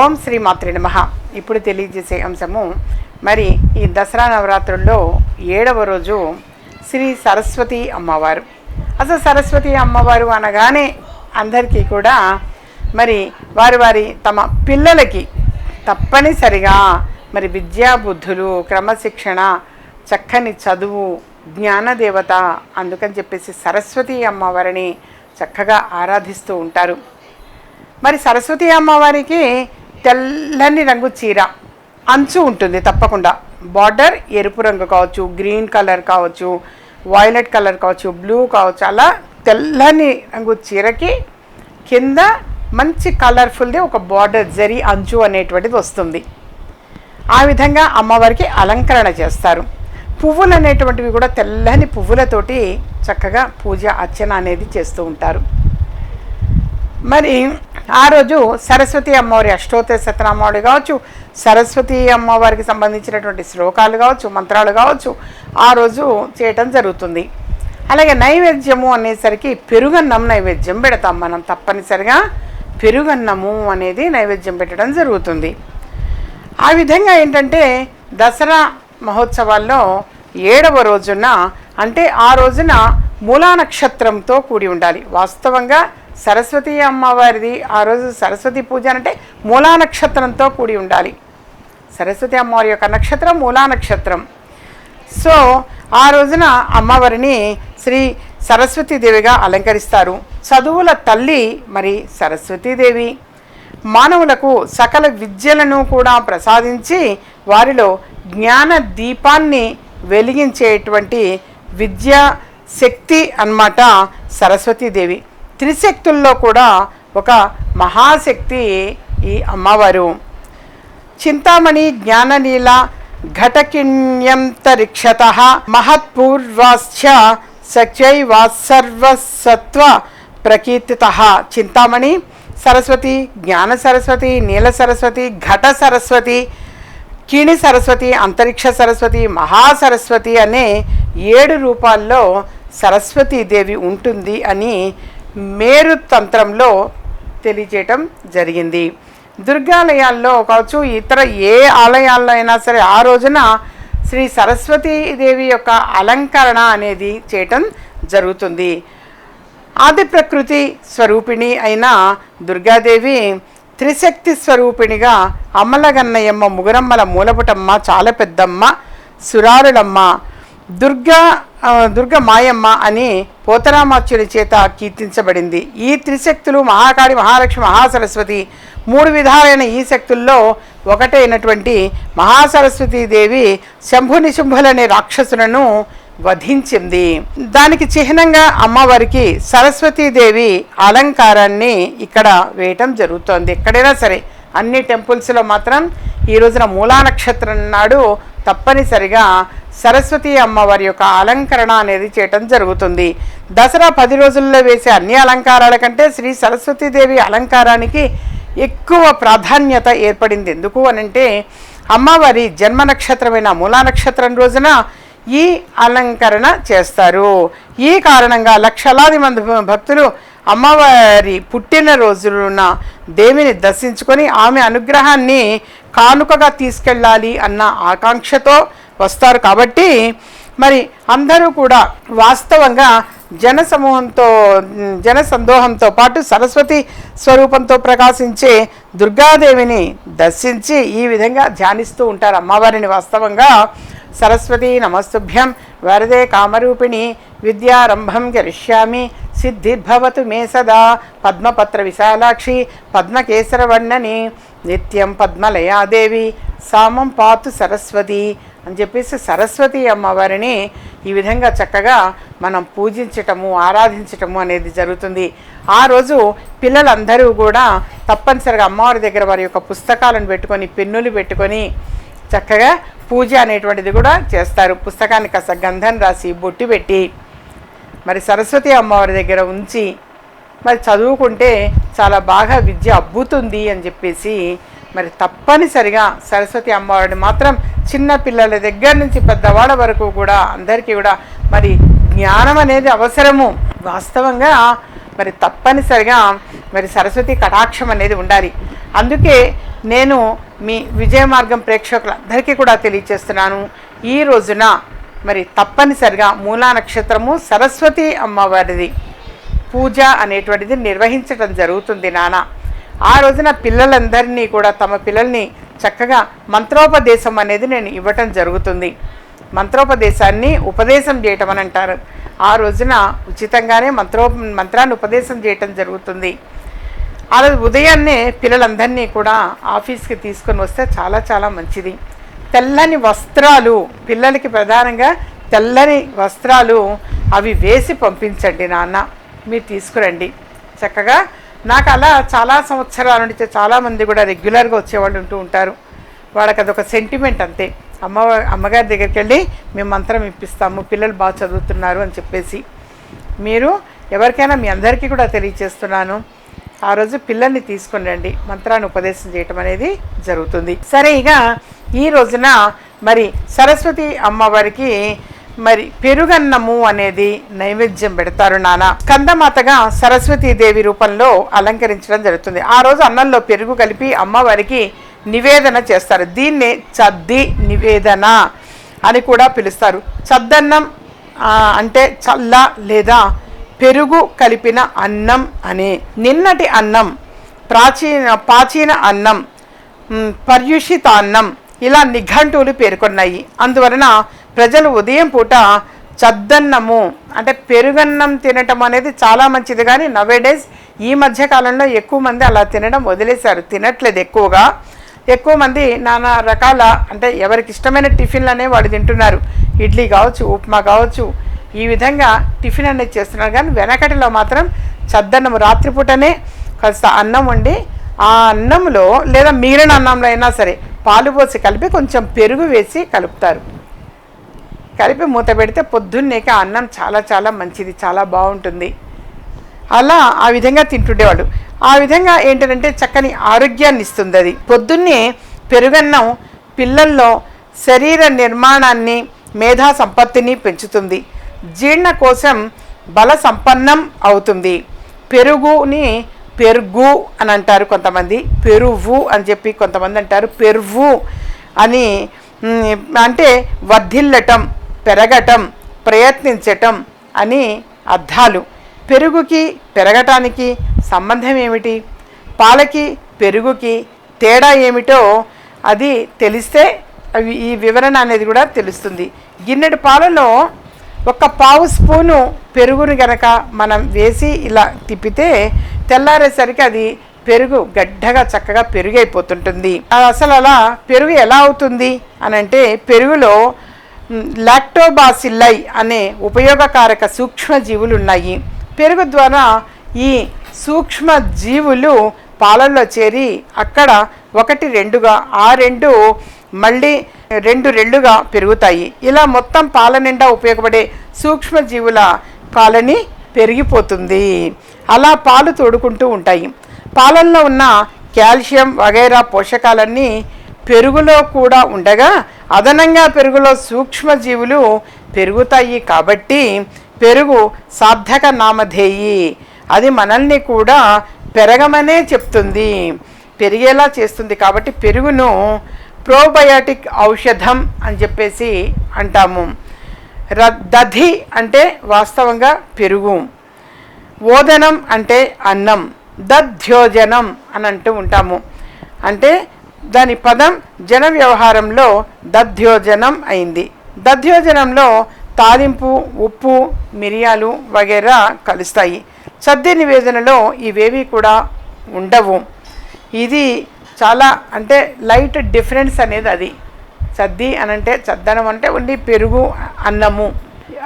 ఓం శ్రీ మాతృ నమ. ఇప్పుడు తెలియజేసే అంశము మరి ఈ దసరా నవరాత్రుల్లో ఏడవ రోజు శ్రీ సరస్వతి అమ్మవారు. అసలు సరస్వతి అమ్మవారు అనగానే అందరికీ కూడా మరి వారి వారి తమ పిల్లలకి తప్పనిసరిగా మరి విద్యాబుద్ధులు క్రమశిక్షణ చక్కని చదువు జ్ఞానదేవత అందుకని చెప్పేసి సరస్వతి అమ్మవారిని చక్కగా ఆరాధిస్తూ ఉంటారు. మరి సరస్వతి అమ్మవారికి తెల్లని రంగు చీర. అంచు ఉంటుంది తప్పకుండా. బార్డర్ ఎరుపు రంగు కావచ్చు గ్రీన్ కలర్ కావచ్చు వైలెట్ కలర్ కావచ్చు బ్లూ కావచ్చు అలా తెల్లని రంగు చీరకి కింద మంచి కలర్ఫుల్ది ఒక బార్డర్ జరి అంచు అనేటువంటిది వస్తుంది. ఆ విధంగా అమ్మవారికి అలంకరణ చేస్తారు. పువ్వులు అనేటువంటివి కూడా తెల్లని పువ్వులతోటి చక్కగా పూజ అర్చన అనేది చేస్తూ ఉంటారు. మరి ఆ రోజు సరస్వతి అమ్మవారి అష్టోత్తర శతనామావళి కావచ్చు సరస్వతి అమ్మవారికి సంబంధించినటువంటి శ్లోకాలు కావచ్చు మంత్రాలు కావచ్చు ఆ రోజు చేయటం జరుగుతుంది. అలాగే నైవేద్యము అనేసరికి పెరుగన్నం నైవేద్యం పెడతాం మనం తప్పనిసరిగా. పెరుగన్నము అనేది నైవేద్యం పెట్టడం జరుగుతుంది. ఆ విధంగా ఏంటంటే దసరా మహోత్సవాల్లో ఏడవ రోజున అంటే ఆ రోజున మూలా నక్షత్రంతో కూడి ఉండాలి. వాస్తవంగా సరస్వతి అమ్మవారిది ఆ రోజు సరస్వతి పూజ అంటే మూలా నక్షత్రంతో కూడి ఉండాలి. సరస్వతి అమ్మవారి యొక్క నక్షత్రం మూలా నక్షత్రం. సో ఆ రోజున అమ్మవారిని శ్రీ సరస్వతీదేవిగా అలంకరిస్తారు. చదువుల తల్లి మరి సరస్వతీదేవి మానవులకు సకల విద్యలను కూడా ప్రసాదించి వారిలో జ్ఞాన దీపాన్ని వెలిగించేటువంటి విద్యా శక్తి అన్నమాట సరస్వతీదేవి త్రిశక్తుల్లో కూడా ఒక మహాశక్తి ఈ అమ్మవారు. చింతామణి జ్ఞాననీల ఘటకిణ్యంతరిక్షత మహత్పూర్వాశ్చ సచై వాత్సర్వసత్వ ప్రకీర్తిత. చింతామణి సరస్వతి జ్ఞాన సరస్వతి నీల సరస్వతి ఘట సరస్వతి కిణి సరస్వతి అంతరిక్ష సరస్వతి మహాసరస్వతి అనే ఏడు రూపాల్లో సరస్వతీదేవి ఉంటుంది అని మేరు తంత్రంలో తెలియజేయటం జరిగింది. దుర్గాలయాల్లో కావచ్చు ఇతర ఏ ఆలయాల్లో అయినా సరే ఆ రోజున శ్రీ సరస్వతీదేవి యొక్క అలంకరణ అనేది చేయటం జరుగుతుంది. ఆది ప్రకృతి స్వరూపిణి అయిన దుర్గాదేవి త్రిశక్తి స్వరూపిణిగా అమ్మలగన్నయమ్మ ముగురమ్మల మూలపుటమ్మ చాలా పెద్దమ్మ సురారులమ్మ. దుర్గా దుర్గ మాయమ్మ అని పోతరామాచ్యుడి చేత కీర్తించబడింది. ఈ త్రిశక్తులు మహాకాళి మహాలక్ష్మి మహాసరస్వతి మూడు విధాలైన ఈ శక్తుల్లో ఒకటైనటువంటి మహాసరస్వతీ దేవి శంభు రాక్షసులను వధించింది. దానికి చిహ్నంగా అమ్మవారికి సరస్వతీదేవి అలంకారాన్ని ఇక్కడ వేయటం జరుగుతోంది. ఎక్కడైనా సరే అన్ని టెంపుల్స్లో మాత్రం ఈ రోజున మూలా నక్షత్రం నాడు తప్పనిసరిగా సరస్వతి అమ్మవారి యొక్క అలంకరణ అనేది చేయటం జరుగుతుంది. దసరా పది రోజుల్లో వేసే అన్ని అలంకారాల కంటే శ్రీ సరస్వతీదేవి అలంకారానికి ఎక్కువ ప్రాధాన్యత ఏర్పడింది. ఎందుకు అనంటే అమ్మవారి జన్మ నక్షత్రమైన మూలా నక్షత్రం రోజున ఈ అలంకరణ చేస్తారు. ఈ కారణంగా లక్షలాది మంది భక్తులు అమ్మవారి పుట్టినరోజున దేవిని దర్శించుకొని ఆమె అనుగ్రహాన్ని కానుకగా తీసుకెళ్ళాలి అన్న ఆకాంక్షతో వస్తారు. కాబట్టి మరి అందరూ కూడా వాస్తవంగా జన సమూహంతో జన సందోహంతో పాటు సరస్వతి స్వరూపంతో ప్రకాశించే దుర్గాదేవిని దర్శించి ఈ విధంగా ధ్యానిస్తూ ఉంటారు అమ్మవారిని. వాస్తవంగా సరస్వతి నమస్తుభ్యం వరదే కామరూపిణి విద్యారంభం గరిష్యామి సిద్ధిర్భవతు మే సదా పద్మపత్ర విశాలాక్షి పద్మకేసరవర్ణని నిత్యం పద్మలయాదేవి సామం పాతు సరస్వతి అని చెప్పేసి సరస్వతి అమ్మవారిని ఈ విధంగా చక్కగా మనం పూజించటము ఆరాధించటము అనేది జరుగుతుంది. ఆ రోజు పిల్లలందరూ కూడా తప్పనిసరిగా అమ్మవారి దగ్గర వారి యొక్క పుస్తకాలను పెట్టుకొని పెన్నులు పెట్టుకొని చక్కగా పూజ అనేటువంటిది కూడా చేస్తారు. పుస్తకాన్ని కాస్త గంధం రాసి బొట్టు పెట్టి మరి సరస్వతి అమ్మవారి దగ్గర ఉంచి మరి చదువుకుంటే చాలా బాగా విద్య అబ్బుతుంది అని చెప్పేసి మరి తప్పనిసరిగా సరస్వతి అమ్మవారిని మాత్రం చిన్న పిల్లల దగ్గర నుంచి పెద్దవాళ్ళ వరకు కూడా అందరికీ కూడా మరి జ్ఞానం అనేది అవసరము. వాస్తవంగా మరి తప్పనిసరిగా మరి సరస్వతి కటాక్షం అనేది ఉండాలి. అందుకే నేను మీ విజయ మార్గం ప్రేక్షకులందరికీ కూడా తెలియచేస్తున్నాను. ఈ రోజున మరి తప్పనిసరిగా మూలా నక్షత్రము సరస్వతి అమ్మవారిది. పూజ అనేటువంటిది నిర్వహించడం జరుగుతుంది నాన్న ఆ రోజున పిల్లలందరినీ కూడా తమ పిల్లల్ని చక్కగా మంత్రోపదేశం అనేది నేను ఇవ్వటం జరుగుతుంది. మంత్రోపదేశాన్ని ఉపదేశం చేయటం అని అంటారు. ఆ రోజున ఉచితంగానే మంత్రో మంత్రాన్ని ఉపదేశం చేయటం జరుగుతుంది. ఆ రోజు ఉదయాన్నే పిల్లలందరినీ కూడా ఆఫీస్కి తీసుకొని వస్తే చాలా చాలా మంచిది. తెల్లని వస్త్రాలు పిల్లలకి ప్రధానంగా తెల్లని వస్త్రాలు అవి వేసి పంపించండి నాన్న. మీరు తీసుకురండి. చక్కగా నాకు అలా చాలా సంవత్సరాల నుంచి చాలామంది కూడా రెగ్యులర్గా వచ్చేవాళ్ళు ఉంటూ ఉంటారు. వాళ్ళకి అదొక సెంటిమెంట్ అంతే. అమ్మ అమ్మగారి దగ్గరికి వెళ్ళి మేము మంత్రం ఇప్పిస్తాము పిల్లలు బాగా చదువుతున్నారు అని చెప్పేసి. మీరు ఎవరికైనా మీ అందరికీ కూడా తెలియచేస్తున్నాను. ఆ రోజు పిల్లల్ని తీసుకుని రండి. మంత్రాన్ని ఉపదేశం చేయటం అనేది జరుగుతుంది. సరే ఇక ఈ రోజున మరి సరస్వతి అమ్మవారికి మరి పెరుగన్నము అనేది నైవేద్యం పెడతారు నాన్న కందమాతగా సరస్వతీదేవి రూపంలో అలంకరించడం జరుగుతుంది. ఆ రోజు అన్నంలో పెరుగు కలిపి అమ్మవారికి నివేదన చేస్తారు. దీన్నే చద్ది నివేదన అని కూడా పిలుస్తారు. చద్దన్నం అంటే చల్ల లేదా పెరుగు కలిపిన అన్నం అని. నిన్నటి అన్నం ప్రాచీన ప్రాచీన అన్నం పర్యుషిత అన్నం ఇలా నిఘంటువులు పేర్కొన్నాయి. అందువలన ప్రజలు ఉదయం పూట చద్దన్నము అంటే పెరుగన్నం తినటం అనేది చాలా మంచిది. కానీ నవేడేస్ ఈ మధ్య కాలంలో ఎక్కువ మంది అలా తినడం వదిలేశారు. తినట్లేదు ఎక్కువగా. ఎక్కువ మంది నానా రకాల అంటే ఎవరికి ఇష్టమైన టిఫిన్లు అనేవి వాడు తింటున్నారు. ఇడ్లీ కావచ్చు ఉప్మా కావచ్చు ఈ విధంగా టిఫిన్ అనేది చేస్తున్నారు. కానీ వెనకటిలో మాత్రం చద్దన్నము రాత్రిపూటనే కాస్త అన్నం వండి ఆ అన్నంలో లేదా మిగిలిన అన్నంలో అయినా సరే పాలు పోసి కలిపి కొంచెం పెరుగు వేసి కలుపుతారు. కలిపి మూత పెడితే పొద్దున్నేక అన్నం చాలా చాలా మంచిది చాలా బాగుంటుంది. అలా ఆ విధంగా తింటుండేవాడు ఆ విధంగా ఏంటంటే చక్కని ఆరోగ్యాన్ని ఇస్తుంది అది. పొద్దున్నే పెరుగన్నం పిల్లల్లో శరీర నిర్మాణాన్ని మేధా సంపత్తిని పెంచుతుంది. జీర్ణకోశం బల సంపన్నం అవుతుంది. పెరుగుని పెరుగు అని అంటారు కొంతమంది. పెరువు అని చెప్పి కొంతమంది అంటారు. పెరువు అని అంటే వర్ధిల్లటం. పెరగటం ప్రయత్నించటం అని అర్థాలు. పెరుగుకి పెరగటానికి సంబంధం ఏమిటి? పాలకి పెరుగుకి తేడా ఏమిటో అది తెలిస్తే అవి ఈ వివరణ అనేది కూడా తెలుస్తుంది. గిన్నెడు పాలలో ఒక పావు స్పూను పెరుగును గనక మనం వేసి ఇలా తిప్పితే తెల్లారేసరికి అది పెరుగు గడ్డగా చక్కగా పెరుగైపోతుంటుంది. అది అసలు అలా పెరుగు ఎలా అవుతుంది? అని అంటే పెరుగులో లాక్టోబాసిల్లై అనే ఉపయోగకారక సూక్ష్మజీవులు ఉన్నాయి పెరుగు ద్వారా ఈ సూక్ష్మజీవులు పాలల్లో చేరి అక్కడ ఒకటి రెండుగా ఆ రెండు మళ్ళీ రెండు రెండుగా పెరుగుతాయి. ఇలా మొత్తం పాల నిండా ఉపయోగపడే సూక్ష్మజీవుల కాలనీ పెరిగిపోతుంది. అలా పాలు తోడుకుంటూ ఉంటాయి. పాలల్లో ఉన్న కాల్షియం వగైరా పోషకాలన్నీ పెరుగులో కూడా ఉండగా అదనంగా పెరుగులో సూక్ష్మజీవులు పెరుగుతాయి కాబట్టి పెరుగు సార్థక నామధేయి అది మనల్ని కూడా పెరగమనే చెప్తుంది. పెరిగేలా చేస్తుంది కాబట్టి పెరుగును ప్రోబయాటిక్ ఔషధం అని చెప్పేసి అంటాము. ర- దధి అంటే వాస్తవంగా పెరుగు. ఓదనం అంటే అన్నం. దధ్యోజనం అని అంటూ ఉంటాము. అంటే దాని పదం జన వ్యవహారంలో దధ్యోజనం అయింది. దధ్యోజనంలో తాలింపు ఉప్పు మిరియాలు వగైరా కలుస్తాయి. సద్య నివేదనలో ఇవేవి కూడా ఉండవు. ఇది చాలా అంటే లైట్ డిఫరెన్స్ అనేది అది. సద్ది అని అంటే చద్దనం అంటే ఉండి పెరుగు అన్నము.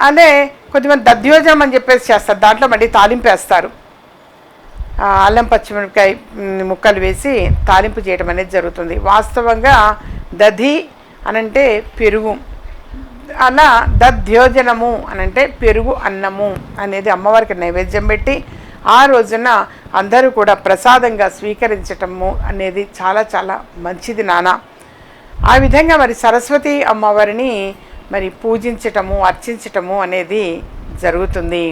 అనే కొద్దిమంది దద్యోజనం అని చెప్పేసి చేస్తారు. దాంట్లో మళ్ళీ తాలింపు వేస్తారు అల్లం పచ్చిమిరపకాయ ముక్కలు వేసి తాలింపు చేయడం అనేది జరుగుతుంది. వాస్తవంగా దధి అనంటే పెరుగు అలా దధ్యోజనము అనంటే పెరుగు అన్నము అనేది అమ్మవారికి నైవేద్యం పెట్టి ఆ రోజున అందరూ కూడా ప్రసాదంగా స్వీకరించటము అనేది చాలా చాలా మంచిది నాన్న. ఆ విధంగా మరి సరస్వతి అమ్మవారిని మరి పూజించటము అర్చించటము అనేది జరుగుతుంది.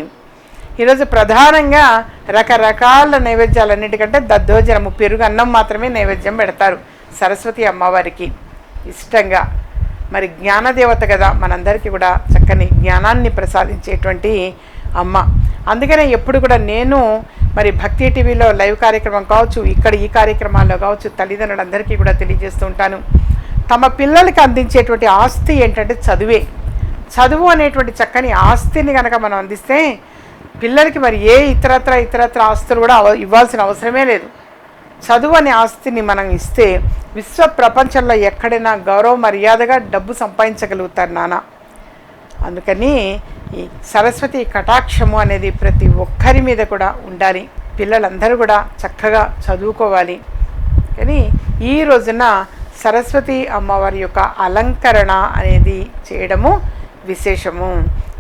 ఈరోజు ప్రధానంగా రకరకాల నైవేద్యాలన్నిటికంటే దద్దోజనము పెరుగు అన్నం మాత్రమే నైవేద్యం పెడతారు సరస్వతి అమ్మవారికి. ఇష్టంగా. మరి జ్ఞానదేవత కదా మనందరికీ కూడా చక్కని జ్ఞానాన్ని ప్రసాదించేటువంటి అమ్మ. అందుకనే ఎప్పుడు కూడా నేను మరి భక్తి టీవీలో లైవ్ కార్యక్రమం కావచ్చు ఇక్కడ ఈ కార్యక్రమాల్లో కావచ్చు తల్లిదండ్రులందరికీ కూడా తెలియజేస్తూ ఉంటాను. తమ పిల్లలకి అందించేటువంటి ఆస్తి ఏంటంటే చదువే. చదువు అనేటువంటి చక్కని ఆస్తిని కనుక మనం అందిస్తే పిల్లలకి మరి ఏ ఇతరత్ర ఇతరత్ర ఆస్తులు కూడా ఇవ్వాల్సిన అవసరమే లేదు. చదువు అనే ఆస్తిని మనం ఇస్తే విశ్వ ప్రపంచంలో ఎక్కడైనా గౌరవ మర్యాదగా డబ్బు సంపాదించగలుగుతారు నాన్న అందుకని ఈ సరస్వతి కటాక్షము అనేది ప్రతి ఒక్కరి మీద కూడా ఉండాలి. పిల్లలందరూ కూడా చక్కగా చదువుకోవాలి. కానీ ఈ రోజున సరస్వతి అమ్మవారి యొక్క అలంకరణ అనేది చేయడము విశేషము.